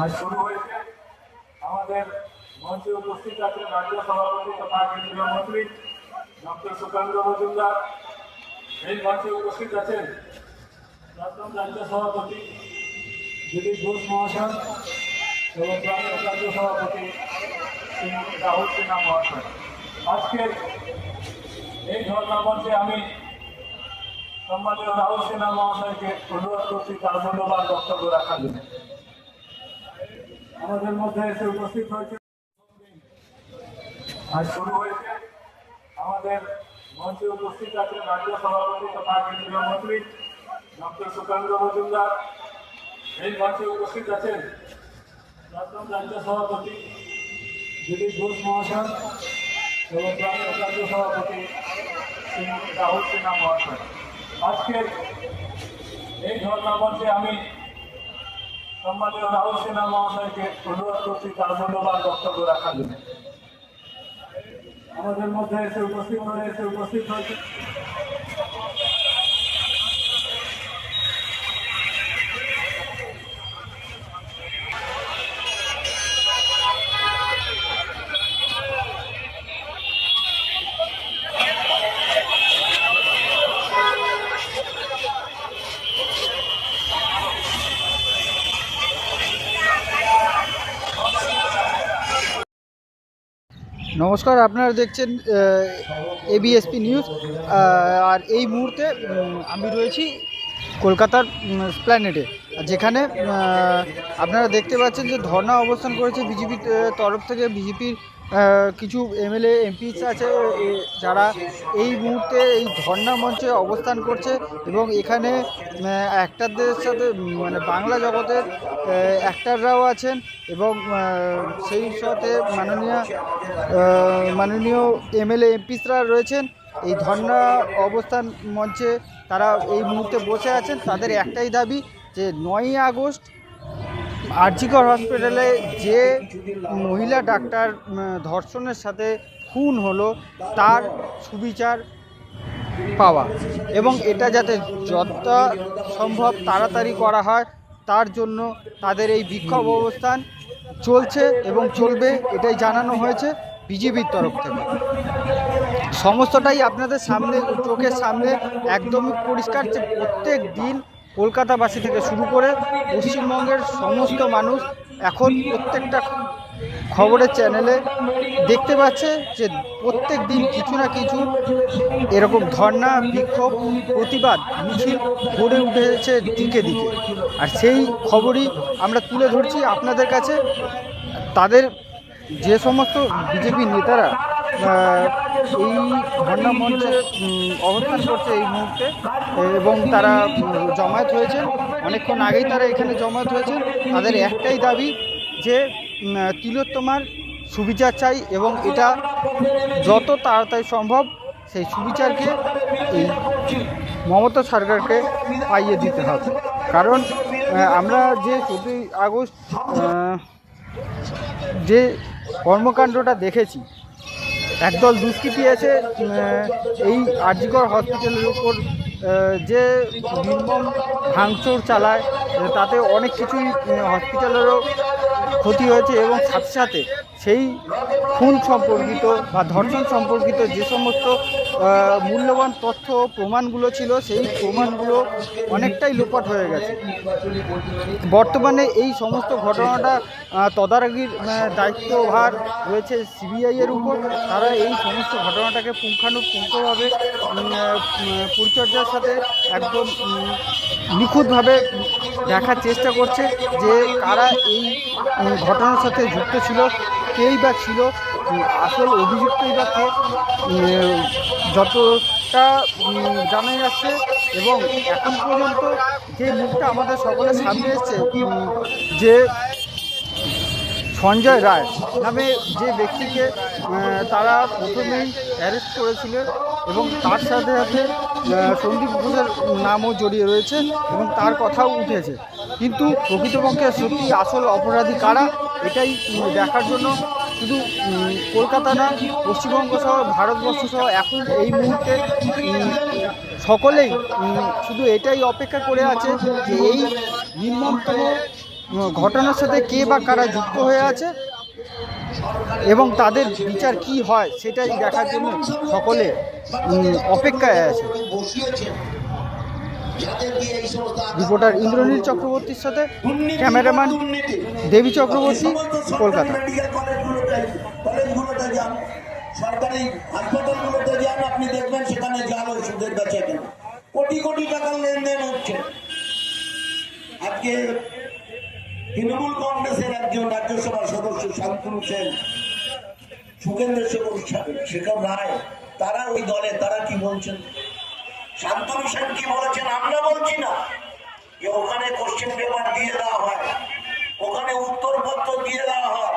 আজ শুরু হয়েছে আমাদের মঞ্চে উপস্থিত আছেন রাজ্য সভাপতি তথা কেন্দ্রীয় মন্ত্রী ডক্টর সুকান্ত মজুমদার। এই মঞ্চে উপস্থিত আছেন প্রাক্তন রাজ্য সভাপতি দিলীপ ঘোষ মহাশয় এবং প্রাক্তন রাজ্য সভাপতি রাহুল সিনহা মহাশয়। আজকের এই ধর্ণা মঞ্চে আমি সম্মানীয় রাহুল সিনহা মহাশয়কে অনুরোধ করছি তার মূল্যবান বক্তব্য রাখার জন্য। আমাদের মধ্যে এসে উপস্থিত হয়েছে। আজ শুরু হয়েছে আমাদের মঞ্চে উপস্থিত আছেন রাজ্য সভাপতি তথা কেন্দ্রীয় মন্ত্রী ডক্টর সুকান্ত মজুমদার। এই মঞ্চে উপস্থিত আছেন প্রাক্তন রাজ্য সভাপতি দিলীপ ঘোষ মহাশয় এবং প্রাক্তন রাজ্য সভাপতি রাহুল সিনহা মহাশয়। আজকের এই ধর্ণা মঞ্চে আমি সম্মানীয় রাহুল সিনহা মহাশয়কে অনুরোধ করছি, তার মূল্যবান বক্তব্য রাখার জন্য। আমাদের মধ্যে এসে উপস্থিত হয়ে, এসে উপস্থিত হয়েছে। নমস্কার আপনারা দেখছেন এবিএসপি নিউজ আর এই মুহূর্তে আমি রয়েছি কলকাতার স্প্ল্যানেডে যেখানে আপনারা দেখতে পাচ্ছেন যে ধর্ণা অবস্থান করেছে বিজেপির তরফ থেকে। বিজেপির কিছু এমএলএ, এমপিস আছে যারা এই মুহূর্তে এই ধর্ণা মঞ্চে অবস্থান করছে এবং এখানে অ্যাক্টারদের সাথে মানে বাংলা জগতের অ্যাক্টাররাও আছেন এবং সেই সাথে মাননীয় মাননীয় এমএলএ, এমপিসরা রয়েছেন। এই ধর্ণা অবস্থান মঞ্চে তারা এই মুহূর্তে বসে আছেন। তাদের একটাই দাবি যে নয়ই আগস্ট আরজিকর হসপিটালে যে মহিলা ডাক্তার ধর্ষণের সাথে খুন হলো, তার সুবিচার পাওয়া এবং এটা যাতে যতটা সম্ভব তাড়াতাড়ি করা হয়, তার জন্য তাদের এই বিক্ষোভ অবস্থান চলছে এবং চলবে এটাই জানানো হয়েছে বিজেপির তরফ থেকে। সমস্তটাই আপনাদের সামনে, চোখের সামনে একদমই পরিষ্কার যে প্রত্যেক দিন কলকাতাবাসী থেকে শুরু করে পশ্চিমবঙ্গের সমস্ত মানুষ এখন প্রত্যেকটা খবরের চ্যানেলে দেখতে পাচ্ছে যে প্রত্যেক দিন কিছু না কিছু এরকম ধর্ণা, বিক্ষোভ, প্রতিবাদ, মিছিল গড়ে উঠেছে দিকে দিকে। আর সেই খবরই আমরা তুলে ধরছি আপনাদের কাছে। তাদের যে সমস্ত বিজেপি নেতারা এই ধর্ণা মঞ্চে অবস্থান করছে এই মুহূর্তে। এবং তারা জমায়েত হয়েছেন। অনেকক্ষণ আগেই তারা এখানে জমায়েত হয়েছেন। তাদের একটাই দাবি যে তিলোত্তমার সুবিচার চাই এবং এটা যত তাড়াতাড়ি সম্ভব সেই সুবিচারকে, এই মমতা সরকারকে পাইয়ে দিতে হবে। কারণ আমরা যে চোদ্দোই আগস্ট যে কর্মকাণ্ডটা দেখেছি একদল দুষ্কৃতি আহ, এই আরজিগড় হসপিটালের উপর যে নির্মম ভাঙচুর চালায় তাতে অনেক কিছুই হসপিটালেরও ক্ষতি হয়েছে এবং সাথে সাথে সেই খুন সম্পর্কিত বা ধর্ষণ সম্পর্কিত যে সমস্ত মূল্যবান তথ্য প্রমাণগুলো ছিল, সেই প্রমাণগুলো অনেকটাই লোপাট হয়ে গেছে। বর্তমানে এই সমস্ত ঘটনাটা তদারকির দায়িত্বভার রয়েছে সিবিআইয়ের উপর। তারা এই সমস্ত ঘটনাটাকে পুঙ্খানুপুঙ্খভাবে পরিচর্যার সাথে একদম নিখুঁতভাবে দেখার চেষ্টা করছে যে কারা এই ঘটনার সাথে যুক্ত ছিল। কেই বা ছিল আসল অভিযুক্তই বা যতটা জানা যাচ্ছে এবং এখন পর্যন্ত যে মুখটা আমাদের সকলের সামনে এসছে যে সঞ্জয় রায় নামে যে ব্যক্তিকে তারা প্রথমেই অ্যারেস্ট করেছিল এবং তার সাথে সাথে সন্দীপ ঘোষের নামও জড়িয়ে রয়েছে এবং তার কথাও উঠেছে। কিন্তু প্রকৃতপক্ষে সত্যি আসল অপরাধী কারা? এটাই দেখার জন্য শুধু কলকাতা না, পশ্চিমবঙ্গ সহ, ভারতবর্ষ সহ, এখন এই মুহূর্তে সকলেই শুধু এটাই অপেক্ষা করে আছে যে এই নির্মমতম ঘটনার সাথে কে বা কারা যুক্ত হয়ে আছে এবং তাদের বিচার কি হয়, সেটাই দেখার জন্য সকলে অপেক্ষায় আছে। রিপোর্টার ইন্দ্রনীল চক্রবর্তীর সাথে ক্যামেরাম্যান দেবী চক্রবর্তী, কলকাতা। সরকারি হাসপাতালগুলোতে যান আপনি দেখবেন সেখানে জাল ওষুধের বেচা কেনা কোটি কোটি টাকার লেনদেন হচ্ছে আজকে তৃণমূল কংগ্রেসের একজন রাজ্যসভা সদস্য শান্তনু সেন সুখেন্দ্র শেখর শেখর রায়, তারা ওই দলে, তারা কি বলছেন? শান্তনু সেন কি বলেছেন আমরা বলছি না যে ওখানে কোশ্চেন পেপার দিয়ে দেওয়া হয়, ওখানে উত্তরপত্র দিয়ে দেওয়া হয়।